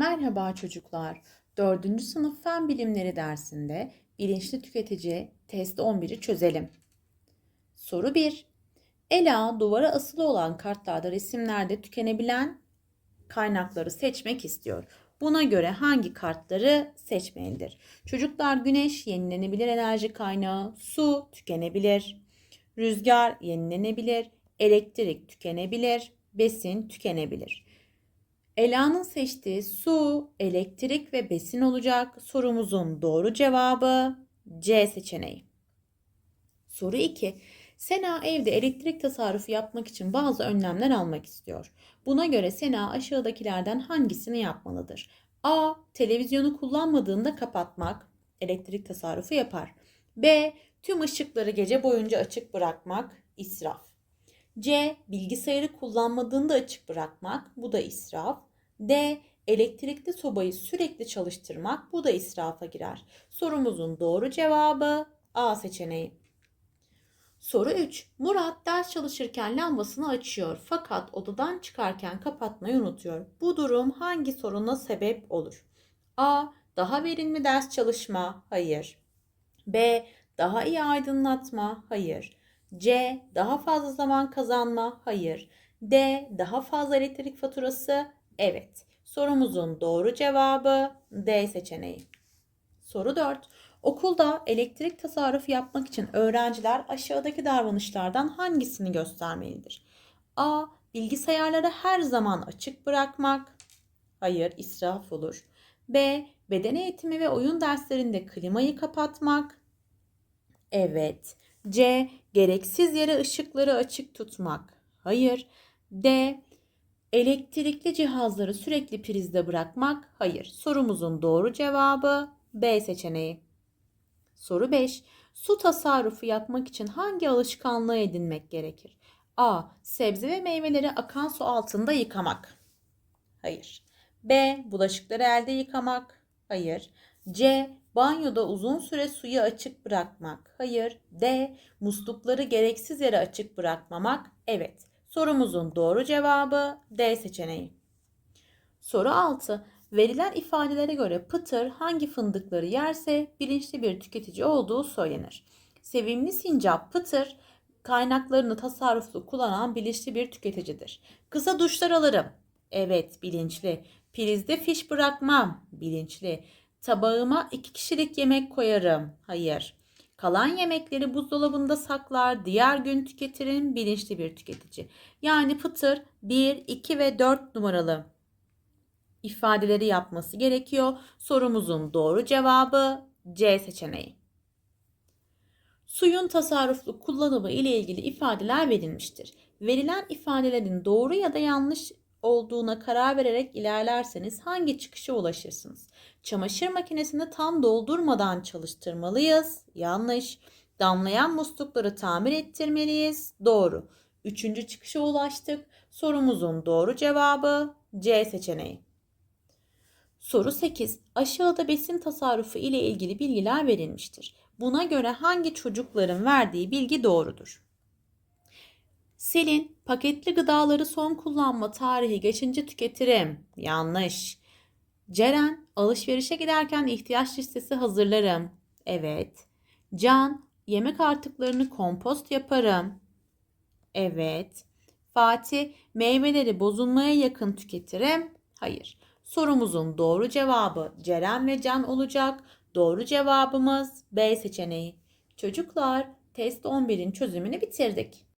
Merhaba çocuklar. 4. sınıf fen bilimleri dersinde bilinçli tüketici test 11'i çözelim. Soru 1. Ela duvara asılı olan kartlarda resimlerde tükenebilen kaynakları seçmek istiyor. Buna göre hangi kartları seçmelidir? Çocuklar güneş yenilenebilir enerji kaynağı, su tükenebilir, rüzgar yenilenebilir, elektrik tükenebilir, besin tükenebilir. Ela'nın seçtiği su, elektrik ve besin olacak. Sorumuzun doğru cevabı C seçeneği. Soru 2. Sena evde elektrik tasarrufu yapmak için bazı önlemler almak istiyor. Buna göre Sena aşağıdakilerden hangisini yapmalıdır? A. Televizyonu kullanmadığında kapatmak elektrik tasarrufu yapar. B. Tüm ışıkları gece boyunca açık bırakmak israf. C. Bilgisayarı kullanmadığında açık bırakmak bu da israf. D. Elektrikli sobayı sürekli çalıştırmak bu da israfa girer. Sorumuzun doğru cevabı A seçeneği. Soru 3. Murat ders çalışırken lambasını açıyor fakat odadan çıkarken kapatmayı unutuyor. Bu durum hangi soruna sebep olur? A. Daha verimli ders çalışma? Hayır. B. Daha iyi aydınlatma? Hayır. C. Daha fazla zaman kazanma? Hayır. D. Daha fazla elektrik faturası? Evet. Sorumuzun doğru cevabı D seçeneği. Soru 4. Okulda elektrik tasarrufu yapmak için öğrenciler aşağıdaki davranışlardan hangisini göstermelidir? A. Bilgisayarları her zaman açık bırakmak. Hayır, israf olur. B. Beden eğitimi ve oyun derslerinde klimayı kapatmak. Evet. C. Gereksiz yere ışıkları açık tutmak. Hayır. D. Elektrikli cihazları sürekli prizde bırakmak. Hayır. Sorumuzun doğru cevabı B seçeneği. Soru 5. Su tasarrufu yapmak için hangi alışkanlığı edinmek gerekir? A. Sebze ve meyveleri akan su altında yıkamak. Hayır. B. Bulaşıkları elde yıkamak. Hayır. C. Banyoda uzun süre suyu açık bırakmak. Hayır. D. Muslukları gereksiz yere açık bırakmamak. Evet. Sorumuzun doğru cevabı D seçeneği. Soru 6. Verilen ifadelere göre Pıtır hangi fındıkları yerse bilinçli bir tüketici olduğu söylenir. Sevimli sincap Pıtır kaynaklarını tasarruflu kullanan bilinçli bir tüketicidir. Kısa duşlar alırım. Evet bilinçli. Prizde fiş bırakmam. Bilinçli. Tabağıma iki kişilik yemek koyarım. Hayır. Kalan yemekleri buzdolabında saklar, diğer gün tüketirim bilinçli bir tüketici. Yani Pıtır 1, 2 ve 4 numaralı ifadeleri yapması gerekiyor. Sorumuzun doğru cevabı C seçeneği. Suyun tasarruflu kullanımı ile ilgili ifadeler verilmiştir. Verilen ifadelerin doğru ya da yanlış olduğuna karar vererek ilerlerseniz hangi çıkışa ulaşırsınız? Çamaşır makinesini tam doldurmadan çalıştırmalıyız. Yanlış. Damlayan muslukları tamir ettirmeliyiz. Doğru. Üçüncü çıkışa ulaştık. Sorumuzun doğru cevabı C seçeneği. Soru 8. Aşağıda besin tasarrufu ile ilgili bilgiler verilmiştir. Buna göre hangi çocukların verdiği bilgi doğrudur? Selin, paketli gıdaları son kullanma tarihi geçince tüketirim. Yanlış. Ceren, alışverişe giderken ihtiyaç listesi hazırlarım. Evet. Can, yemek artıklarını kompost yaparım. Evet. Fatih, meyveleri bozulmaya yakın tüketirim. Hayır. Sorumuzun doğru cevabı Ceren ve Can olacak. Doğru cevabımız B seçeneği. Çocuklar, test 11'in çözümünü bitirdik.